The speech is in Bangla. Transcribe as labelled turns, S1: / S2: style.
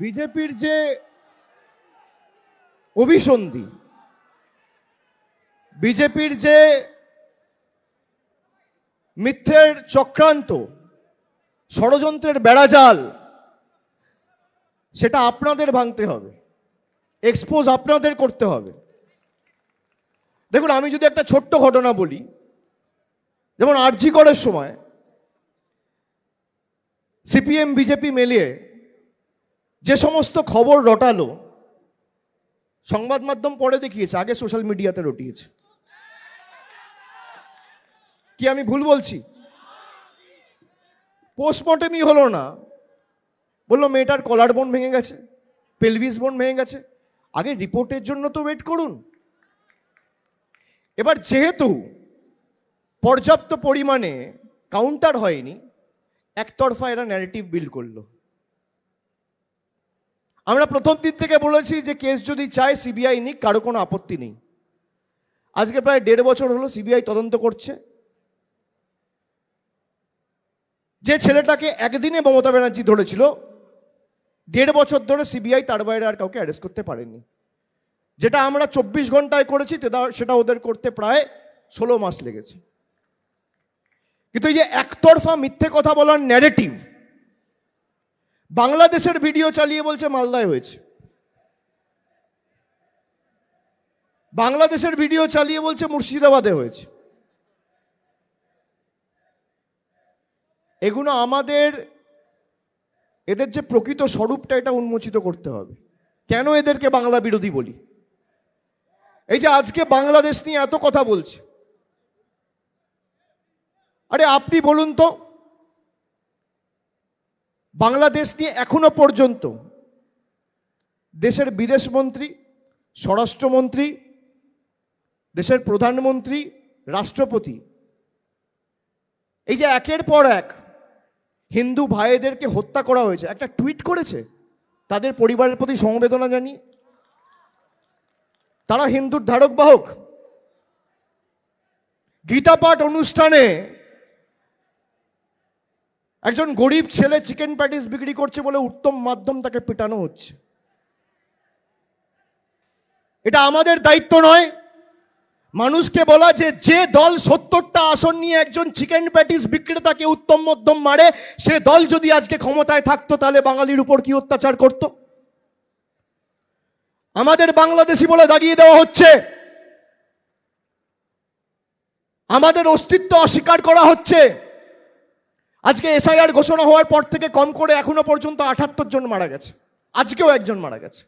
S1: বিজেপির যে অভিসন্ধি, বিজেপির যে মিথ্যের চক্রান্ত, ষড়যন্ত্রের বেড়াজাল, সেটা আপনাদের ভাঙতে হবে এক্সপোজ আপনাদের করতে হবে। দেখুন, আমি যদি একটা ছোট্ট ঘটনা বলি, যেমন আরজি করের সময়, সিপিএম, বিজেপি মিলিয়ে যে সমস্ত খবর রটালো, সংবাদ মাধ্যম পরে দেখিয়েছে, আগে সোশ্যাল মিডিয়াতে রটিয়েছে। কি আমি ভুল বলছি? পোস্টমর্টেমই হলো না। বলল, মেয়েটার কলার বোন ভেঙে গেছে পেলভিস বোন ভেঙে গেছে, আগে রিপোর্টের জন্য তো ওয়েট করুন। এবার যেহেতু পর্যাপ্ত পরিমাণে কাউন্টার হয়নি, একতরফা এরা ন্যারেটিভ বিল্ড করল। আমরা প্রথম দিন থেকে বলেছি যে কেস যদি চায়, সিবিআই নিক, কারও কোনো আপত্তি নেই। আজকে প্রায় দেড় বছর হলো সিবিআই তদন্ত করছে। যে ছেলেটাকে একদিনে মমতা ব্যানার্জি ধরেছিল, দেড় বছর ধরে সিবিআই তার বাইরে আর কাউকে অ্যারেস্ট করতে পারেনি। যেটা আমরা চব্বিশ ঘন্টায় করেছি সেটা ওদের করতে প্রায় ষোলো মাস লেগেছে। কিন্তু এই যে একতরফা মিথ্যে কথা বলার ন্যারেটিভ বাংলাদেশের ভিডিও চালিয়ে বলছে মালদায় হয়েছে। বাংলাদেশের ভিডিও চালিয়ে বলছে মুর্শিদাবাদে হয়েছে। এগুলো আমাদের, এদের যে প্রকৃত স্বরূপটা এটা উন্মোচিত করতে হবে। কেন এদেরকে বাংলা বিরোধী বলি? এই যে আজকে বাংলাদেশ নিয়ে এত কথা বলছে। আরে আপনি বলুন তো বাংলাদেশ নিয়ে এখনও পর্যন্ত দেশের বিদেশ মন্ত্রী, স্বরাষ্ট্রমন্ত্রী, দেশের প্রধানমন্ত্রী, রাষ্ট্রপতি, এই যে একের পর এক হিন্দু ভাইদেরকে হত্যা করা হয়েছে, একটা টুইট করেছে তাদের পরিবারের প্রতি সমবেদনা জানি তারা হিন্দুর ধারক বাহক গীতা পাঠ অনুষ্ঠানে একজন গরিব ছেলে চিকেন প্যাটিস বিক্রি করছে বলে উত্তম মাধ্যম তাকে পেটানো হচ্ছে। এটা আমাদের দায়িত্ব নয়। মানুষকে বলা যে যে দল সত্তরটা আসন নিয়ে একজন চিকেন প্যাটিস বিক্রেতাকে উত্তম মধ্যম মারে, সে দল যদি আজকে ক্ষমতায় থাকতো তাহলে বাঙালির উপর কি অত্যাচার করত? আমাদের বাংলাদেশি বলে দাগিয়ে দেওয়া হচ্ছে, আমাদের অস্তিত্ব অস্বীকার করা হচ্ছে আজকে এসআইআর ঘোষণা হওয়ার পর থেকে কম করে এখনও পর্যন্ত আঠাত্তর জন মারা গেছে। আজকেও একজন মারা গেছে।